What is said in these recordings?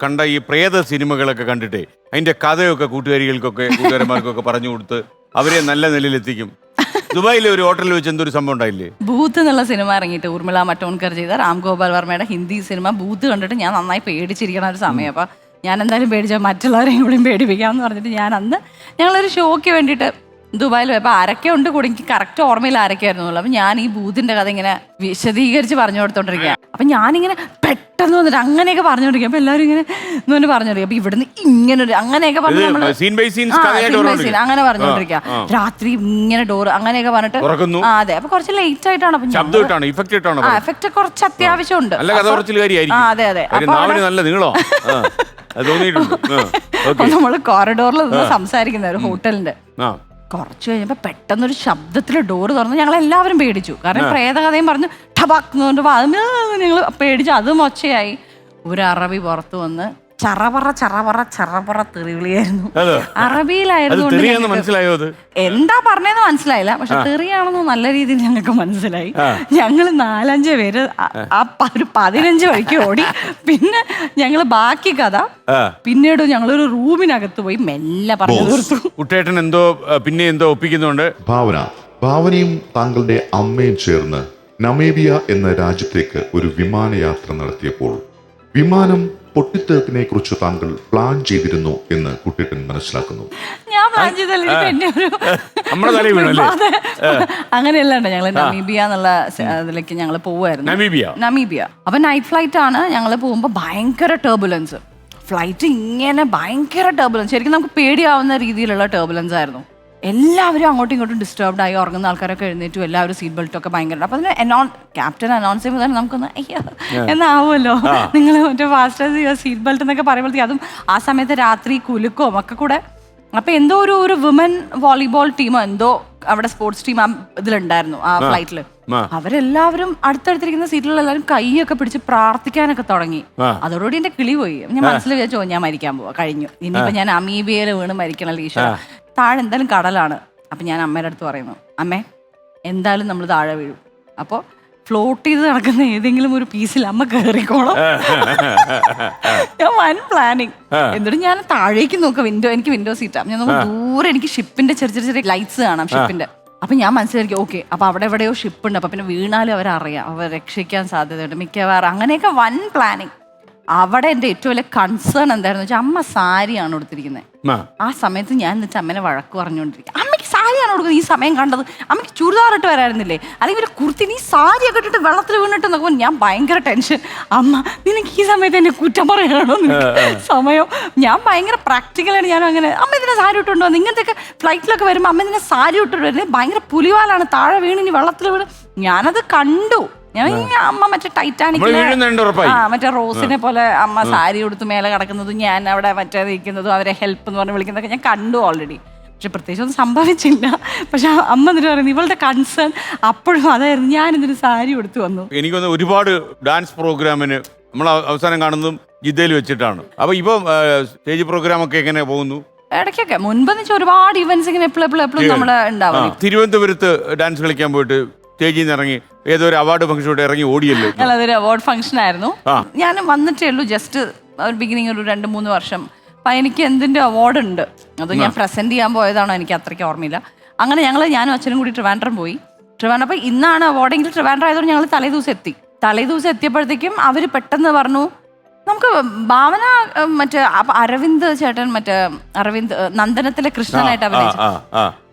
കണ്ട ഈ പ്രേത സിനിമകളൊക്കെ കണ്ടിട്ടേ അതിന്റെ കഥയൊക്കെ കൂട്ടുകാരികൾക്കൊക്കെ കൂട്ടുകാരന്മാർക്കൊക്കെ പറഞ്ഞു കൊടുത്ത് അവരെ നല്ല നിലയിലെത്തിക്കും. ദുബായിലെ ഒരു ഹോട്ടലിൽ വെച്ച് എന്തൊരു സംഭവം ഉണ്ടായില്ലേ? ബൂത്ത് എന്നുള്ള സിനിമ ഇറങ്ങിയിട്ട് ഊർമിള മട്ടോൺകർ ചെയ്ത രാം ഗോപാൽ വർമ്മയുടെ ഹിന്ദി സിനിമ ബൂത്ത് കണ്ടിട്ട് ഞാൻ നന്നായി പേടിച്ചിരിക്കണ ഒരു സമയം. അപ്പൊ ഞാൻ എന്തായാലും പേടിച്ച മറ്റുള്ളവരെയും കൂടി പേടിപ്പിക്കാമെന്ന് പറഞ്ഞിട്ട് ഞാൻ അന്ന് ഞങ്ങളൊരു ഷോയ്ക്ക് വേണ്ടിയിട്ട് ദുബായിൽ പോയപ്പോൾ ആരൊക്കെ ഉണ്ട് കൂടി? എനിക്ക് കറക്റ്റ് ഓർമ്മയിൽ ആരൊക്കെയായിരുന്നു അപ്പം ഞാൻ ഈ ബൂത്തിന്റെ കഥ ഇങ്ങനെ വിശദീകരിച്ച് പറഞ്ഞു കൊടുത്തോണ്ടിരിക്കുക അപ്പൊ ഞാനിങ്ങനെ പെട്ടെന്ന് വന്നിട്ട് അങ്ങനെയൊക്കെ പറഞ്ഞോണ്ടിരിക്കുക അപ്പൊ എല്ലാവരും ഇങ്ങനെ എന്ന് പറഞ്ഞോണ്ടിരിക്കുക അപ്പൊ ഇവിടുന്ന് ഇങ്ങനെ ഒരു അങ്ങനെയൊക്കെ പറഞ്ഞു scene അങ്ങനെ ആ. രാത്രി ഇങ്ങനെ ഡോർ അങ്ങനെയൊക്കെ പറഞ്ഞിട്ട്. ആ അതെ. അപ്പൊ കുറച്ച് ലേറ്റ് ആയിട്ടാണ്. അപ്പൊ എഫക്റ്റ് കുറച്ച് അത്യാവശ്യമുണ്ട്. അതെ അതെ. നല്ല നീളോ. നമ്മൾ കോറിഡോറിൽ നിന്ന് സംസാരിക്കുന്ന ഒരു ഹോട്ടലിന്റെ കുറച്ച് കഴിഞ്ഞപ്പോൾ പെട്ടെന്നൊരു ശബ്ദത്തിൽ ഡോറ് തുറന്ന് ഞങ്ങൾ എല്ലാവരും പേടിച്ചു. കാരണം പ്രേതകഥയും പറഞ്ഞു ടബാക്ക് എന്ന് അതിന് ഞങ്ങൾ പേടിച്ചു അതും ഒച്ചയായി. ഒരു അറബി പുറത്തു വന്ന് ചറപറ ചറപറ ചറപറ തെറിവിളിയായിരുന്നു. അറബിയിലായിരുന്നു മനസ്സിലായോ അത്? എന്താ പറഞ്ഞതെന്ന് മനസ്സിലായില്ല. പക്ഷെ തെറിയാണെന്ന് നല്ല രീതിയിൽ ഞങ്ങൾക്ക് മനസ്സിലായി. ഞങ്ങൾ നാലഞ്ച് പേര് ആ- ഒരു പതിനഞ്ച് വഴിക്ക് ഓടി. പിന്നെ ഞങ്ങൾ ബാക്കി കഥ. പിന്നീട് ഞങ്ങൾ ഒരു റൂമിനകത്ത് പോയി മെല്ലെ പറഞ്ഞു തീർത്തു. കുട്ടേട്ടൻ എന്തോ പിന്നെ എന്തോ ഒപ്പിക്കുന്നുണ്ട്. ഭാവന ഭാവനയും താങ്കളുടെ അമ്മയും ചേർന്ന് നമേബിയ എന്ന രാജ്യത്തേക്ക് ഒരു വിമാനയാത്ര നടത്തിയപ്പോൾ വിമാനം പൊട്ടിത്തെറിപ്പിനെ കുറിച്ച് താങ്കൾ പ്ലാൻ ചെയ്തിരുന്നു എന്ന് കുട്ടിട്ടൻ മനസ്സിലാക്കുന്നു. ഞാൻ പ്ലാൻ ചെയ്തല്ല ഇത് എന്നെ ഒരു നമ്മുടെ തലയിൽ വീണല്ലേ? അതെ. അങ്ങനെയല്ല ഞങ്ങൾ നമീബിയ എന്നുള്ള സ- അതിലേക്ക് ഞങ്ങൾ പോവായിരുന്നു. നമീബിയ നമീബിയ അപ്പൊ നൈറ്റ് ഫ്ലൈറ്റ് ആണ് ഞങ്ങൾ പോകുമ്പോൾ ഭയങ്കര ടേർബുലൻസ് ഫ്ലൈറ്റ് ഇങ്ങനെ ഭയങ്കര ടേർബുലൻസ് ശരിക്കും നമുക്ക് പേടിയാവുന്ന രീതിയിലുള്ള ടേർബുലൻസ് ആയിരുന്നു. എല്ലാവരും അങ്ങോട്ടും ഇങ്ങോട്ടും ഡിസ്റ്റർബ്ഡ് ആയി ഉറങ്ങുന്ന ആൾക്കാരൊക്കെ എഴുന്നേറ്റു. എല്ലാവരും സീറ്റ് ബെൽറ്റ് ഒക്കെ ഭയങ്കര അപ്പൊ അതിന് അനൗൺ ക്യാപ്റ്റൻ അനൗൺസ് ചെയ്യുമ്പോൾ തന്നെ നമുക്കൊന്ന് അയ്യോ എന്നാവുമല്ലോ? നിങ്ങൾ മറ്റേ ഫാസ്റ്റ് സീറ്റ് ബെൽറ്റ് എന്നൊക്കെ പറയുമ്പോഴത്തേക്കും അതും ആ സമയത്ത് രാത്രി കുലുക്കവും ഒക്കെ കൂടെ അപ്പൊ എന്തോ ഒരു ഒരു വിമൻ വോളിബോൾ ടീമോ എന്തോ അവിടെ സ്പോർട്സ് ടീം ആ ഇതിലുണ്ടായിരുന്നു ആ ഫ്ലൈറ്റിൽ. അവരെല്ലാവരും അടുത്തടുത്തിരിക്കുന്ന സീറ്റിലുള്ള എല്ലാവരും കൈയൊക്കെ പിടിച്ച് പ്രാർത്ഥിക്കാനൊക്കെ തുടങ്ങി. അതോടുകൂടി എന്റെ കിളി പോയി. ഞാൻ മനസ്സിൽ വിചാരിച്ചോ ഞാൻ മരിക്കാൻ പോവാ കഴിഞ്ഞു. ഇനിയിപ്പോ ഞാൻ അമീബിയയിൽ വീണ് മരിക്കണല്ലോ ഈശ്വര. താഴെ എന്തായാലും കടലാണ്. അപ്പം ഞാൻ അമ്മയുടെ അടുത്ത് പറയുന്നു അമ്മേ എന്തായാലും നമ്മൾ താഴെ വീഴും. അപ്പോൾ ഫ്ലോട്ട് ചെയ്ത് നടക്കുന്ന ഏതെങ്കിലും ഒരു പീസിൽ അമ്മ കയറിക്കോളാം ഞാൻ വൻ പ്ലാനിങ് എന്നിട്ട് ഞാൻ താഴേക്ക് നോക്കാം വിൻഡോ എനിക്ക് വിൻഡോ സീറ്റാ ഞാൻ നോക്കുമ്പോൾ ദൂരെ എനിക്ക് ഷിപ്പിന്റെ ചെറിയ ചെറിയ ചെറിയ ലൈറ്റ്സ് കാണാം ഷിപ്പിന്റെ അപ്പൊ ഞാൻ മനസ്സിലായിരിക്കും ഓക്കെ അപ്പൊ അവിടെ എവിടെയോ ഷിപ്പ് ഉണ്ട്. അപ്പൊ പിന്നെ വീണാലും അവരറിയാം. അവർ രക്ഷിക്കാൻ സാധ്യതയുണ്ട്. മിക്കവാറും അങ്ങനെയൊക്കെ വൻ പ്ലാനിങ് അവിടെ എന്റെ ഏറ്റവും വലിയ കൺസേൺ എന്തായിരുന്നു വെച്ചാൽ അമ്മ സാരിയാണ് കൊടുത്തിരിക്കുന്നത് ആ. സമയത്ത് ഞാൻ എന്നിട്ട് അമ്മനെ വഴക്ക് പറഞ്ഞുകൊണ്ടിരിക്കും. അമ്മയ്ക്ക് സാരിയാണ് കൊടുക്കുന്നത് ഈ സമയം കണ്ടത്. അമ്മയ്ക്ക് ചുരിദാർ ഇട്ട് വരായിരുന്നില്ലേ അല്ലെങ്കിൽ ഒരു കുർത്തി നീ സാരിയൊക്കെ ഇട്ടിട്ട് വെള്ളത്തിൽ വീണിട്ട് നോക്കുമ്പോൾ ഞാൻ ഭയങ്കര ടെൻഷൻ അമ്മ നിനക്ക് ഈ സമയത്ത് എന്നെ കുറ്റം പറയണോ? സമയം. ഞാൻ ഭയങ്കര പ്രാക്ടിക്കലാണ് ഞാൻ അങ്ങനെ. അമ്മ ഇതിനെ സാരി ഇട്ടുണ്ടോ? ഇങ്ങനത്തെയൊക്കെ ഇങ്ങനത്തെ ഫ്ലൈറ്റിലൊക്കെ വരുമ്പോൾ അമ്മ ഇതിനെ സാരി ഇട്ടിട്ട് വരുന്നത് ഭയങ്കര പുലിവാലാണ് താഴെ വീണ് ഇനി വെള്ളത്തിൽ വീണ്. ഞാനത് കണ്ടു. ഞാൻ അമ്മ മറ്റേ ടൈറ്റാനിക് ആ മറ്റേ റോസിനെ പോലെ അമ്മ സാരി ഉടുത്ത് മേലെ കിടക്കുന്നതും ഞാൻ അവിടെ മറ്റേ നിൽക്കുന്നതും അവരെ ഹെൽപ്പ് എന്ന് പറഞ്ഞ് വിളിക്കുന്നതൊക്കെ ഞാൻ കണ്ടു ഓൾറെഡി പക്ഷെ പ്രത്യേകിച്ച് ഒന്നും സംഭവിച്ചില്ല. പക്ഷെ അമ്മ എന്നിട്ട് പറയുന്നത് ഇവളുടെ കൺസേൺ അപ്പോഴും അതായിരുന്നു. ഞാൻ ഇതിന് സാരി കൊടുത്തു വന്നു. എനിക്കൊന്ന് ഒരുപാട് ഡാൻസ് പ്രോഗ്രാമിന് നമ്മൾ അവസാനം കാണുന്നതും ജിദ്ദയിൽ വെച്ചിട്ടാണ്. അപ്പൊ ഇപ്പം സ്റ്റേജ് പ്രോഗ്രാം ഒക്കെ എങ്ങനെ പോകുന്നു? ഇടയ്ക്കൊക്കെ. മുൻപെന്ന് വെച്ചാൽ ഒരുപാട് ഇവന്റ്സ് ഇങ്ങനെ എപ്പോഴും എപ്പോഴും എപ്പോഴും നമ്മൾ ഉണ്ടാവും തിരുവനന്തപുരത്ത് ഡാൻസ് കളിക്കാൻ പോയിട്ട് സ്റ്റേജിൽ നിന്ന് ഇറങ്ങി ഏതോ ഒരു അവാർഡ് ഫംഗ്ഷനോട് ഇറങ്ങി ഓടിയല്ലോ? അതൊരു അവാർഡ് ഫംഗ്ഷൻ ആയിരുന്നു. ഞാൻ വന്നിട്ടേ ഉള്ളൂ ജസ്റ്റ് ഒരു ബിഗിനിങ് ഒരു രണ്ട് മൂന്ന് വർഷം. അപ്പൊ എനിക്ക് എന്തിന്റെ അവാർഡ് ഉണ്ട്? അത് ഞാൻ പ്രസന്റ് ചെയ്യാൻ പോയതാണോ എനിക്ക് അത്രയ്ക്ക് ഓർമ്മയില്ല. അങ്ങനെ ഞങ്ങൾ ഞാനും അച്ഛനും കൂടി ട്രിവാൻഡ്രം പോയി. ട്രിവാൻഡ്രം അപ്പൊ ഇന്നാണ് അവാർഡെങ്കിൽ ട്രിവാൻഡ്രം ആയതുകൊണ്ട് ഞങ്ങൾ തലേ ദിവസം എത്തി. തലേ ദിവസം എത്തിയപ്പോഴത്തേക്കും അവർ പെട്ടെന്ന് പറഞ്ഞു നമുക്ക് ഭാവന മറ്റേ അരവിന്ദ് ചേട്ടൻ മറ്റേ അരവിന്ദ് നന്ദനത്തിലെ കൃഷ്ണനായിട്ട് അഭിനയിച്ചു.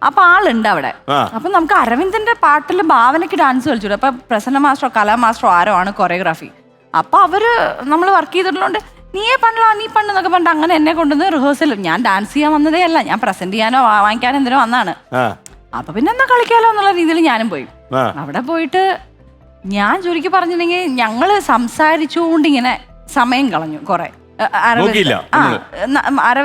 അപ്പൊ ആളുണ്ട് അവിടെ. അപ്പൊ നമുക്ക് അരവിന്ദന്റെ പാട്ടിൽ ഭാവനയ്ക്ക് ഡാൻസ് കളിച്ചു അപ്പൊ പ്രസന്ന മാസ്റ്ററോ കലാ മാസ്റ്ററോ ആരോ ആണ് കൊറിയോഗ്രാഫി അപ്പൊ അവർ നമ്മൾ വർക്ക് ചെയ്തിട്ടുള്ളതുകൊണ്ട് നീയേ പണ്ടോ നീ പണ്ടെന്നൊക്കെ പറഞ്ഞിട്ട് അങ്ങനെ എന്നെ കൊണ്ടുവന്ന് റിഹേഴ്സൽ ഞാൻ ഡാൻസ് ചെയ്യാൻ വന്നതേ അല്ല. ഞാൻ പ്രസന്റ് ചെയ്യാനോ വാങ്ങിക്കാൻ വാങ്ങിക്കാനോ എന്തിനോ വന്നാണ് അപ്പൊ പിന്നെ എന്നാ കളിക്കാലോ എന്നുള്ള രീതിയിൽ ഞാനും പോയി. അവിടെ പോയിട്ട് ഞാൻ ചുരുക്കി പറഞ്ഞിട്ടുണ്ടെങ്കിൽ ഞങ്ങൾ സംസാരിച്ചുകൊണ്ട് ഇങ്ങനെ സമയം കളഞ്ഞു കുറെ. നോക്കിയില്ല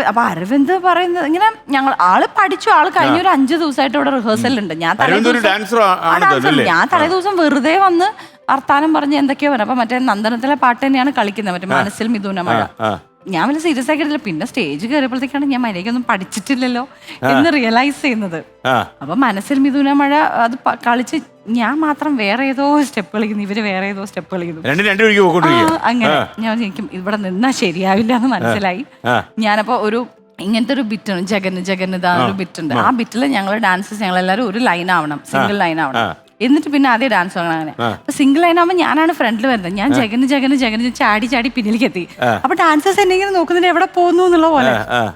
അപ്പൊ അരവിന്ദ് പറയുന്നത് ഇങ്ങനെ ഞങ്ങൾ ആൾ പഠിച്ചു ആൾ കഴിഞ്ഞ ഒരു അഞ്ചു ദിവസമായിട്ട് ഇവിടെ റിഹേഴ്സൽ ഉണ്ട്. ഞാൻ തലേ ഒരു ദിവസം- dancer ആ- ആ, ആണ് dancer. ഞാൻ അല്ലേ? തലേ ദിവസം വെറുതെ വന്ന് വർത്താനം പറഞ്ഞ് എന്തൊക്കെയോ പറഞ്ഞു. അപ്പൊ മറ്റേ നന്ദനത്തിലെ പാട്ട് തന്നെയാണ് കളിക്കുന്നത്. മറ്റേ മനസ്സിൽ മിഥുന മഴ. ആ. ഞാൻ വലിയ സീരിയസ് ആക്കിയിട്ടില്ല പിന്നെ സ്റ്റേജ് കയറിയപ്പോഴത്തേക്കാണ് ഞാൻ മര്യാദയ്ക്കൊന്നും പഠിച്ചിട്ടില്ലല്ലോ എന്ന് റിയലൈസ് ചെയ്യുന്നത്. അപ്പൊ മനസ്സിൽ മിഥുന മഴ അത് പ- കളിച്ച് ഞാൻ മാത്രം വേറെ ഏതോ സ്റ്റെപ്പ് കളിക്കുന്നു. ഇവർ വേറെ ഏതോ സ്റ്റെപ്പ് കളിക്കുന്നു. രണ്ടും രണ്ടു വഴിക്ക് ആ, അങ്ങനെ. ഞാൻ എനിക്കും ഇവിടെ നിന്നാ ശരിയാവില്ല എന്ന് മനസ്സിലായി. ആ. ഞാനപ്പോ ഒരു ഇങ്ങനത്തെ ഒരു ബിറ്റ് ജഗന് ജഗന് ഇതാ ഒരു ബിറ്റ് ഉണ്ട്. ആ. ബിറ്റിൽ ഞങ്ങൾ ഡാൻസസ് ഞങ്ങൾ എല്ലാവരും ഒരു ലൈൻ ആവണം. സിംഗിൾ ലൈൻ ആവണം. എന്നിട്ട് പിന്നെ ആദ്യം ഡാൻസ് തുടങ്ങണം അങ്ങനെ. അപ്പൊ സിംഗിൾ ലൈൻ ആവുമ്പോൾ ഞാനാണ് ഫ്രണ്ടിൽ വരുന്നത്. ഞാൻ ജഗന് ജഗന് ജഗന് ചാടി ചാടി പിന്നിലേക്ക് എത്തി. അപ്പൊ ഡാൻസേഴ്സ് എന്നെ ഇങ്ങനെ നോക്കുന്നുണ്ട് എവിടെ പോകുന്നു എന്നുള്ള പോലെ.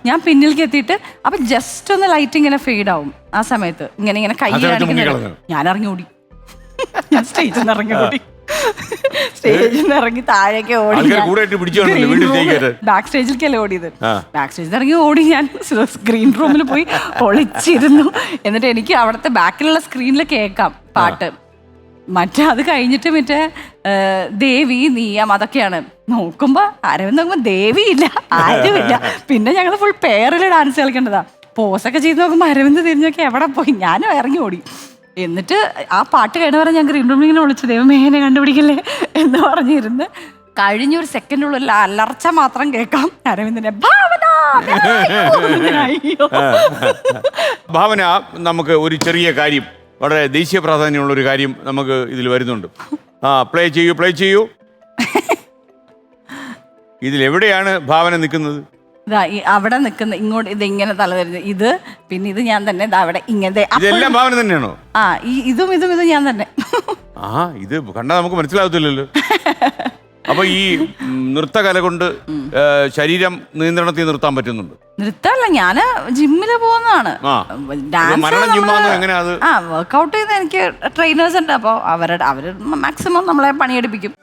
ഞാൻ പിന്നിലേക്ക് എത്തിയിട്ട് അപ്പൊ ജസ്റ്റ് ഒന്ന് ലൈറ്റ് ഇങ്ങനെ ഫെയ്ഡ് ആവും ആ സമയത്ത്. ഇങ്ങനെ ഇങ്ങനെ കൈ ഞാൻ ഇറങ്ങി ഓടി. ഞാൻ സ്റ്റേജിൽ നിന്ന് ഇറങ്ങി ഓടി. സ്റ്റേജിൽ നിന്ന് ഇറങ്ങി താഴേക്ക് ഓടി. ബാക്ക് സ്റ്റേജിലേക്കല്ലേ ഓടിയത്. ബാക്ക് സ്റ്റേജിൽ ഇറങ്ങി ഓടി ഞാൻ സ്ക്രീൻ റൂമിൽ പോയി ഒളിച്ചിരുന്നു എന്നിട്ട് എനിക്ക് അവിടുത്തെ ബാക്കിലുള്ള സ്ക്രീനിൽ കേൾക്കാം. പാട്ട്. മറ്റേ അത് കഴിഞ്ഞിട്ട് മറ്റേ ദേവി നീയം അതൊക്കെയാണ്. നോക്കുമ്പോ അരവിന്ദ് നോക്കുമ്പോ ദേവി ഇല്ല ആരുമില്ല. പിന്നെ ഞങ്ങൾ ഫുൾ പേറിൽ ഡാൻസ് കളിക്കേണ്ടതാ. പോസൊക്കെ ചെയ്ത് നോക്കുമ്പോ അരവിന്ദ് തിരിഞ്ഞൊക്കെ എവിടെ പോയി? ഞാനും ഇറങ്ങി ഓടി. എന്നിട്ട് ആ പാട്ട് കഴിഞ്ഞവരെ ഞാൻ ഗ്രീൻ റൂമിൽ ഇങ്ങനെ വിളിച്ചു ദൈവമേ എന്നെ കണ്ടുപിടിക്കില്ലേ? എന്ന് പറഞ്ഞിരുന്ന്. കഴിഞ്ഞൊരു സെക്കൻഡുള്ള അലർച്ച മാത്രം കേൾക്കാം. അരവിന്ദിന്റെ ഭാവന ഭാവന നമുക്ക് ഒരു ചെറിയ കാര്യം വളരെ ദേശീയ പ്രാധാന്യമുള്ള ഒരു കാര്യം നമുക്ക് ഇതിൽ വരുന്നുണ്ട്. ആ പ്ലേ ചെയ്യൂ പ്ലേ ചെയ്യൂ. ഇതിലെവിടെയാണ് ഭാവന നിൽക്കുന്നത്? ദാ ഈ അവിടെ നിൽക്കുന്ന ഇങ്ങോട്ട് ഇത് ഇങ്ങനെ തല വരുന്നത് ഇത് പിന്നെ ഇത് ഞാൻ തന്നെ ദാ അവിടെ ഇങ്ങനത്തെ ഇതെല്ലാം ഭാവന തന്നെയാണോ? ആ ഈ ഇതും ഇതും ഇതും ഞാൻ തന്നെ. ആ ഇത് കണ്ടാൽ നമുക്ക് മനസ്സിലാവത്തില്ലല്ലോ. അപ്പൊ ഈ നൃത്തകല കൊണ്ട് ശരീരം നിയന്ത്രണത്തിൽ നിർത്താൻ പറ്റുന്നുണ്ട് നൃത്തമല്ല ഞാൻ ജിമ്മിൽ പോകുന്നതാണ് ആ. ഡാൻസ്? ആ വർക്കൗട്ട് ചെയ്ത് എനിക്ക് ട്രെയിനേഴ്സ് ഉണ്ട് അപ്പോൾ അവരുടെ അവർ മാക്സിമം നമ്മളെ പണിയെടുപ്പിക്കും